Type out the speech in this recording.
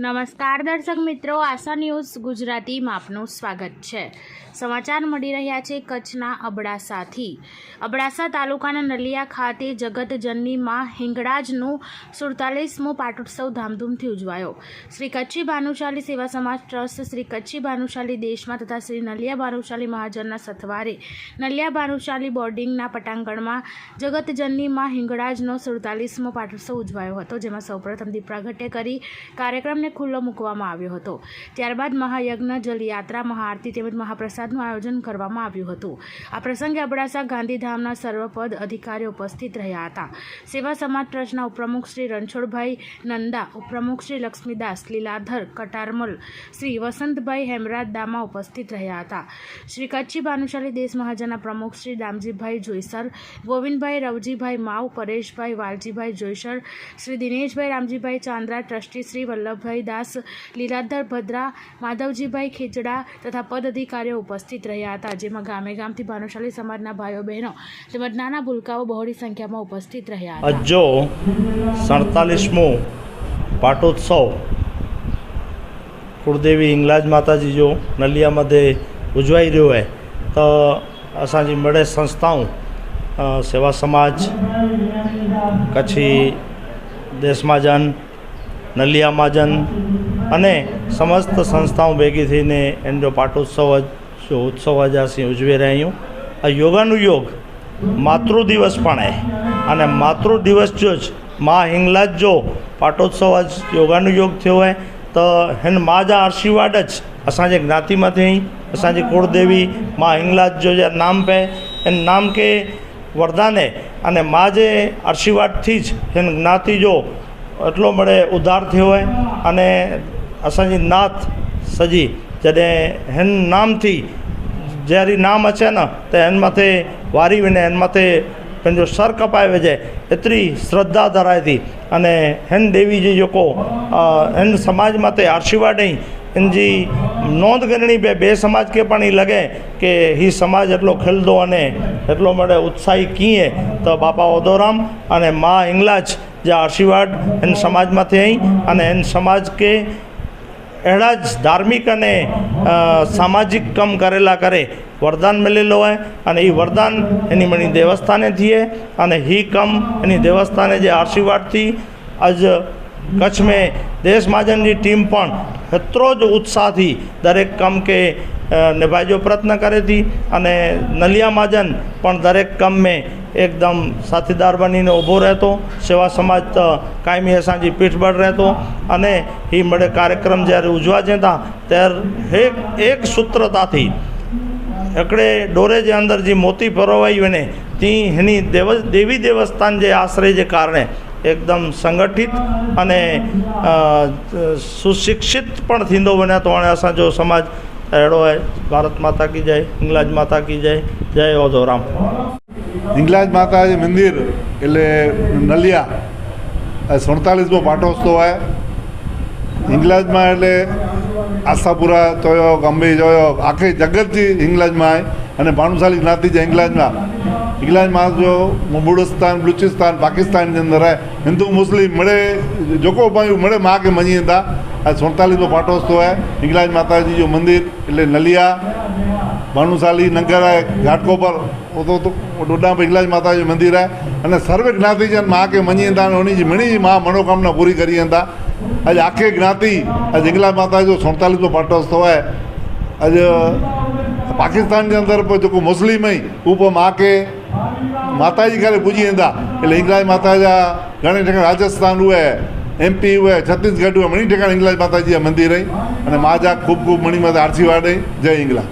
નમસ્કાર દર્શક મિત્રો, આશા ન્યૂઝ ગુજરાતીમાં આપનું સ્વાગત છે. સમાચાર મળી રહ્યા છે કચ્છના અબડાસાથી. અબડાસા તાલુકાના નલિયા ખાતે જગતજનનીમાં હિંગળાજનું સુડતાલીસમો પાટોત્સવ ધામધૂમથી ઉજવાયો. શ્રી કચ્છી ભાનુશાલી સેવા સમાજ ટ્રસ્ટ, શ્રી કચ્છી ભાનુશાલી દેશમાં તથા શ્રી નલિયા ભાનુશાલી મહાજનના સથવારે નલિયા ભાનુશાલી બોર્ડિંગના પટાંગણમાં જગતજનનીમાં હિંગળાજનો સુડતાલીસમો પાટોત્સવ ઉજવાયો હતો, જેમાં સૌપ્રથમ દીપ પ્રાગટ્ય કરી કાર્યક્રમને ખુલ્લો મૂકવામાં આવ્યો હતો. ત્યારબાદ મહાયજ્ઞ, જલયાત્રા, મહાઆરતી તેમજ મહાપ્રસાદનું આયોજન કરવામાં આવ્યું હતું. આ પ્રસંગે અબડાસા ગાંધીધામના સર્વપદ અધિકારીઓ ઉપસ્થિત રહ્યા હતા. સેવા સમાજ ટ્રસ્ટના ઉપપ્રમુખ શ્રી રણછોડભાઈ નંદા, ઉપપ્રમુખ શ્રી લક્ષ્મીદાસ, લીલાધર, કટારમલ, શ્રી વસંતભાઈ હેમરાજ દામા ઉપસ્થિત રહ્યા હતા. શ્રી કચ્છી ભાનુશાલી દેશ મહાજનના પ્રમુખ શ્રી દામજીભાઈ જોઈસર, ગોવિંદભાઈ રવજીભાઈ માવ, પરેશભાઈ વાલજીભાઈ જોઈસર, શ્રી દિનેશભાઈ રામજીભાઈ ચાંદ્રા, ટ્રસ્ટી શ્રી વલ્લભભાઈ અભયદાસ લીલાધર ભદ્રા, માધવજીભાઈ ખેચડા તથા પદાધિકારીઓ ઉપસ્થિત રહ્યા હતા, જેમાં ગામે ગામથી ભાનુશાલી સમાજના ભાઈઓ, બહેનો તેમજ નાના ભૂલકાઓ બહોળી સંખ્યામાં ઉપસ્થિત રહ્યા હતા. અજો સડતાલીસમો પાટોત્સવ કુળદેવી હિંગલાજ માતાજી જો નલિયા મધ્યે ઉજવાઈ રહ્યો હોય તો असांजी મળે સંસ્થાઓ સેવા સમાજ कच्छी દેશમાં જન નલિયા મહાજન અને સમસ્ત સંસ્થાઓ ભેગી થઈને એનો પાટોત્સવ જ ઉત્સવ જ આસી ઉજવી રહ્યું આ યોગાનુયોગ માતૃ દિવસ પણ અને માતૃ દિવસ જો જ મા હિંગલાજ જો પાટોત્સવ આજ યોગાનુયોગ થયો હોય, તો હિન મા જા આશીર્વાદ જ असांजे ज्ञाति मां थी असांजी कुलदेवी मां हिंगलाज जो जा नाम पे इन नाम खे वरदान आहे अने मां जे आशीर्वाद थी ज हिन जो એટલો મળે ઉધાર થયો હોય અને અસાંજી નાથ સજી જॾहिं हिन नाम थी जहिड़ी नाम अचे न त हिन मथे वारी वञे हिन मथे पंहिंजो सर कपाए विझे एतिरी श्रद्धा धराए थी अने हिन देवी जी जेको हिन समाज मथे आशीर्वाद ॾेई इन जी નોંધ ગણણી બે બે સમાજ કે પણ એ લગે કે હી સમાજ એટલો ખિલદો અને એટલો મળે ઉત્સાહી કીએ, તો બાપા ઓદોરામ અને મા ઇંગલાજ જે આશીર્વાદ એને સમાજમાંથી અહીં અને એને સમાજ કે એડા જ ધાર્મિક અને સામાજિક કામ કરેલા કરે, વરદાન મળેલો હોય અને એ વરદાન એની મણી દેવસ્થાને થઈએ અને હી કમ એની દેવસ્થાને જે આશીર્વાદથી આજ કચ્છ મેં દેશ મહાજનની ટીમ પણ એટલો જ ઉત્સાહથી દરેક કામ કે અ, નિભાવજો પ્રયત્ન કરે હતી અને નલિયા મહાજન પણ દરેક કમ મેં એકદમ સાથીદાર બનીને ઊભો રહેતો સેવા સમાજ તો કાયમી અસાંજી પીઠબળ રહેતો અને એ મળે કાર્યક્રમ જ્યારે ઉજવા જતા ત્યારે એક એક સૂત્રતાથી हिकिड़े डोरे जे अंदरि जी मोती परोवाई वञे तीअं हिन देव देवी देवस्थान जे आश्रय जे कारणु एकदम संगठित अने अ, सुशिक्षित पण थींदो वञे थो हाणे असांजो समाज એડોય ભારત માતા કી જય ઇંગ્લાજ માતા કી જય જય ઓઝોરામ ઇંગ્લાજ માતાજી મંદિર, એટલે નલિયા સુડતાલીસમો પાટોત્સવ હોય ઇંગ્લાજમાં એટલે આશાપુરા ચોયોક અંબે ચોયોક આખી જગતથી ઇંગ્લાજમાં અને ભાનુશાલી જ્ઞાતિ છે ઇંગ્લાજમાં ઇંગ્લાજમાં જો બુડસ્તાન બલુચિસ્તાન, પાકિસ્તાનની અંદર હિન્દુ, મુસ્લિમ મળે, જોકો ભાઈ મળે માગે મજી હતા આ સુડતાલીસમો પાટોત્સવ હે હિંગલાજ માતાજીનું મંદિર, એટલે નલિયા, ભાનુશાલી નગર હે ઘાટકો પર ડોડા હિંગલાજ માતાજી મંદિર હે. અને સર્વે જ્ઞાતિજન મા કે મની હતા ઉનજી મણી મા મનોકામના પૂરી કરી હતા. આજે આખી જ્ઞાતિ, આજે હિંગલાજ માતાજીનો સુડતાલીસમો પાટોત્સવ હે આજે પાકિસ્તાન जे अंदरि पोइ जेको मुस्लिम ई उहो पोइ माउ खे माता जी करे पूॼी वेंदा એટલે इंग्लाज माता जा ઘણી જગ્યાએ રાજસ્થાન ઉએ એમપી હોય છત્તીસગઢ હોય મણી ઠેકાણ ઇંગલાજ માતાજી મંદિર અને માજા ખૂબ ખૂબ મણી માતા આરસી વાડે જય ઇંગલા